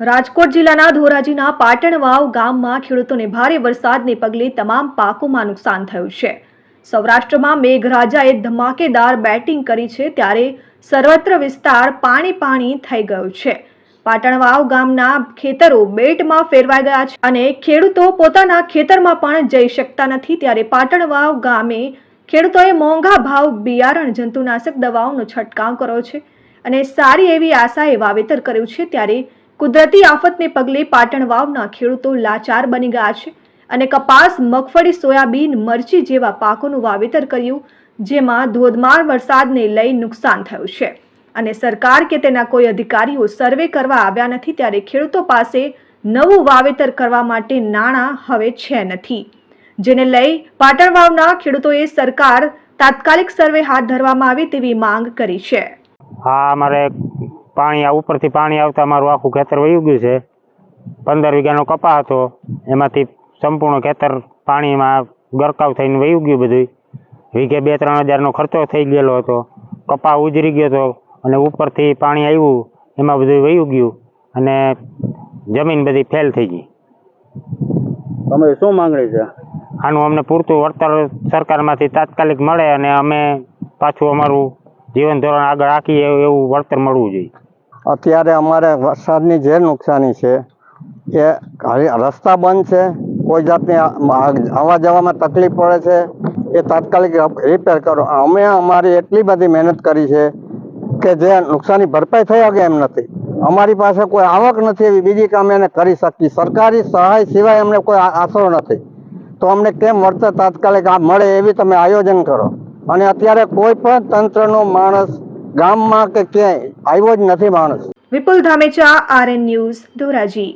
રાજકોટ જિલ્લાના ધોરાજીના પાટણવાવ ગામમાં ખેડૂતોને ભારે વરસાદને પગલે તમામ પાકોમાં નુકસાન થયું છે. સૌરાષ્ટ્રમાં મેઘરાજાએ ધમાકેદાર બેટિંગ કરી છે ત્યારે સર્વત્ર વિસ્તાર પાણી પાણી થઈ ગયું છે. પાટણવાવ ગામના ખેતરો બેટમાં ફેરવાઈ ગયા છે અને ખેડૂતો પોતાના ખેતરમાં પણ જઈ શકતા નથી ત્યારે પાટણવાવ ગામે ખેડૂતોએ મોંઘા ભાવ, બિયારણ, જંતુનાશક દવાઓનો છંટકાવ કર્યો છે અને સારી એવી આશાએ વાવેતર કર્યું છે ત્યારે કુદરતી આફતને પગલે પાટણ વાવના ખેડૂતો લાચાર બની ગયા છે અને કપાસ, મગફળી, સોયાબીન, મરચી જેવા પાકોનું વાવેતર કર્યું, જેમાં ધોધમાર વરસાદને લઈ નુકસાન થયું છે. અને સરકાર કે તેના કોઈ અધિકારીઓ સર્વે કરવા આવ્યા નથી ત્યારે ખેડૂતો પાસે નવું વાવેતર કરવા માટે નાણાં હવે છે નથી. જેને લઈ પાટણ વાવના ખેડૂતોએ સરકાર તાત્કાલિક સર્વે હાથ ધરવામાં આવે તેવી માંગ કરી છે. હા, અમારે પાણી આ ઉપરથી પાણી આવતા અમારું આખું ખેતર વહી ગયું છે. પંદર વીઘાનો કપા હતો. એમાંથી સંપૂર્ણ ખેતર પાણીમાં ગરકાવ થઈને વહી ગયું બધું વીઘે બે ત્રણ હજારનો ખર્ચો થઈ ગયેલો હતો. કપા ઉજરી ગયો હતો અને ઉપરથી પાણી આવ્યું એમાં બધું વહી ગયું અને જમીન બધી ફેલ થઈ ગઈ. તમે શું માંગણી છે? આનું અમને પૂરતું વળતર સરકારમાંથી તાત્કાલિક મળે અને અમે પાછું અમારું જીવન ધોરણ આગળ રાખીએ એવું વળતર મળવું જોઈએ. અત્યારે અમારે વરસાદની જે નુકસાની છે, એ રસ્તા બંધ છે, કોઈ જાતની આવવા જવામાં તકલીફ પડે છે, એ તાત્કાલિક રિપેર કરો. અમે અમારી એટલી બધી મહેનત કરી છે કે જે નુકસાની ભરપાઈ થઈ શકે એમ નથી. અમારી પાસે કોઈ આવક નથી એવી. બીજી કામ એને કરી શકીએ. સરકારી સહાય સિવાય અમને કોઈ આશરો નથી. તો અમને કેમ વળતર તાત્કાલિક આ મળે એવી તમે આયોજન કરો. અને અત્યારે કોઈ પણ તંત્રનો માણસ ગામમાં કે ક્યાંય આવ્યો જ નથી માણસ. Vipul Dhamecha RN news Dhoraji.